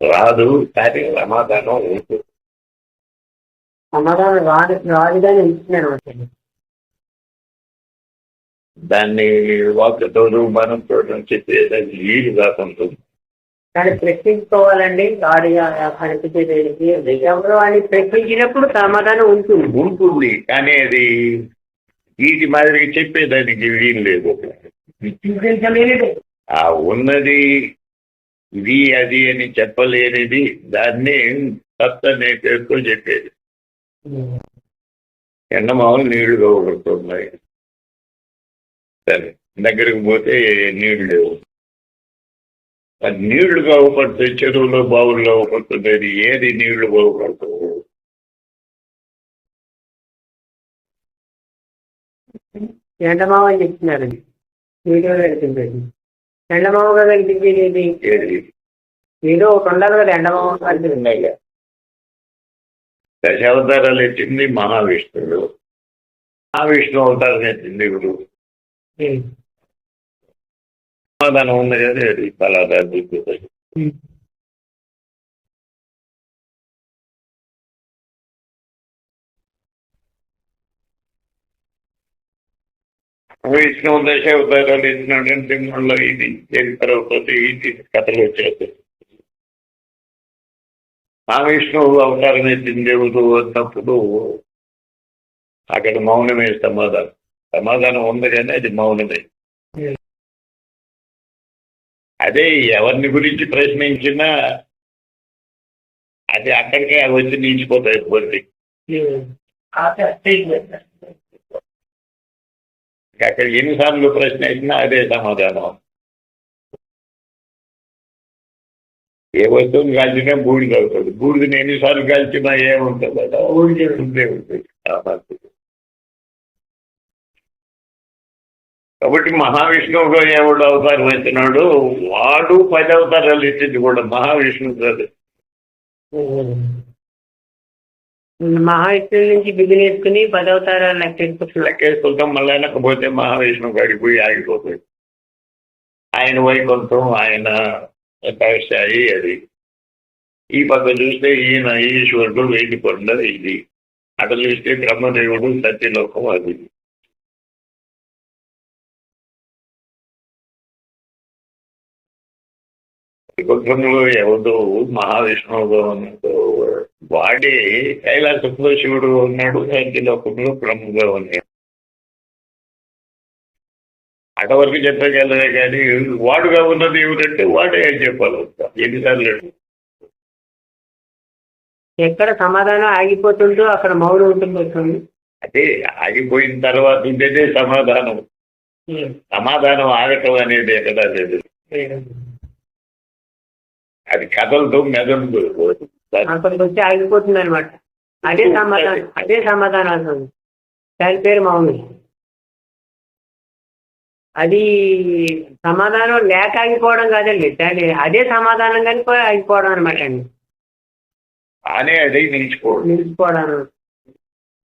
రాదు కానీ సమాధానం ఉంటుంది. సమాధానం రాదు రాదుగానే దాన్ని వాక్యతోడు మనంతో చెప్పేదాన్ని వీలు కాకుంటుంది దాన్ని ప్రశ్నించుకోవాలండి గాడిగా కనిపించేదానికి ఎవరు అని ప్రశ్నించినప్పుడు సమాధానం ఉంటుంది. ఉంటుంది కానీ అది వీటి మాదిరిగా చెప్పేదానికి వీలు లేదు. ఉన్నది ఇది అది అని చెప్పలేనిది దాన్ని సత్త నేను పేరుతో చెప్పేది. ఎండమావులు నీళ్ళు కావబడుతున్నాయి సరే దగ్గరికి పోతే నీళ్ళు లేవు. అది నీళ్ళు కావపడుతుంది చెరువులో బావుల్లో పడుతుంది ఏది నీళ్ళు బాగుపడుతుంది ఎండమావ చెప్తున్నారండి. వీడియోలో వెళ్తుంది ఎండమావగా కనిపించేది ఏది? ఏదో ఒకటి ఉండాలి కదా ఎండమావ కనిపించింది ఉన్నాయిగా దశావతారాలు ఎత్తింది మహావిష్ణుడు. మహావిష్ణు అవతారం ఎత్తింది ఇప్పుడు సమాధానం ఉంది కదా అది ఫలాదా విష్ణువు దశ అవతారాలు ఎత్తినాడంటే మళ్ళీ ఇది తర్వాత ఇది కథలు వచ్చేస్తాయి. విష్ణువు అవతారం ఎత్తిన దేవుడు అన్నప్పుడు అక్కడ మౌనమే సమాధానం. సమాధానం ఉంది కానీ అది మౌనమే. అదే ఎవరిని గురించి ప్రశ్నించినా అది అక్కడికే వచ్చి నిలిచిపోతాయి పోతే అక్కడ ఎన్నిసార్లు ప్రశ్న వేసినా అదే సమాధానం. ఏ వస్తువుని కాల్చినా బూడిద అవుతుంది. బూడిదని ఎన్నిసార్లు కాల్చినా ఏముంటుంది? అట బూడిదే ఉండే ఉంటుంది ఆ పరిస్థితి. కాబట్టి మహావిష్ణువుగా ఎవడు అవతారం ఎత్తినాడు? వాడు పది అవతారాలు ఎత్తింది కూడా మహావిష్ణువు కాదు మహావిష్ణువు నుంచి బిగినేసుకుని పదవతారాలు లెక్కెట్టుకుంటున్నారు లెక్కేసుకుంటాం మళ్ళీ లేకపోతే మహావిష్ణువు కాడికి పోయి ఆగిపోతుంది ఆయన వైకుంఠం ఆయన తపస్యాయి అది. ఈ పక్క చూస్తే ఈయన ఈశ్వరుడు వేడి కొండ ఇది. అటు చూస్తే బ్రహ్మదేవుడు సత్యలోకం అది. వైకుంఠంలో ఎవరు మహావిష్ణువుగా ఉన్నాడు వాడే కైలాసంలో శివుడు ఉన్నాడు సత్యలోకంలో బ్రహ్మగా ఉన్నాడు అటవరకు చెప్పగలరే కానీ వాడుగా ఉన్నది ఏమిటంటే వాడే అని చెప్పాలి. ఎన్నిసార్లు ఎక్కడ సమాధానం ఆగిపోతుందో అక్కడ మౌనం ఉంటుంది అదే ఆగిపోయిన తర్వాత ఉండేదే సమాధానం. సమాధానం ఆగటం అనేది ఎక్కడా లేదు. అది కథలతో మెదడు అక్కడికి వచ్చి ఆగిపోతుంది అనమాట అదే సమాధానం అదే సమాధానం దాని పేరు మౌనం. అది సమాధానం లేక ఆగిపోవడం కాదండి. దాని అదే సమాధానం కానీ ఆగిపోవడం అనమాట అండి. అనే అదే నిలిచిపోవడం. నిలిచిపోవడం.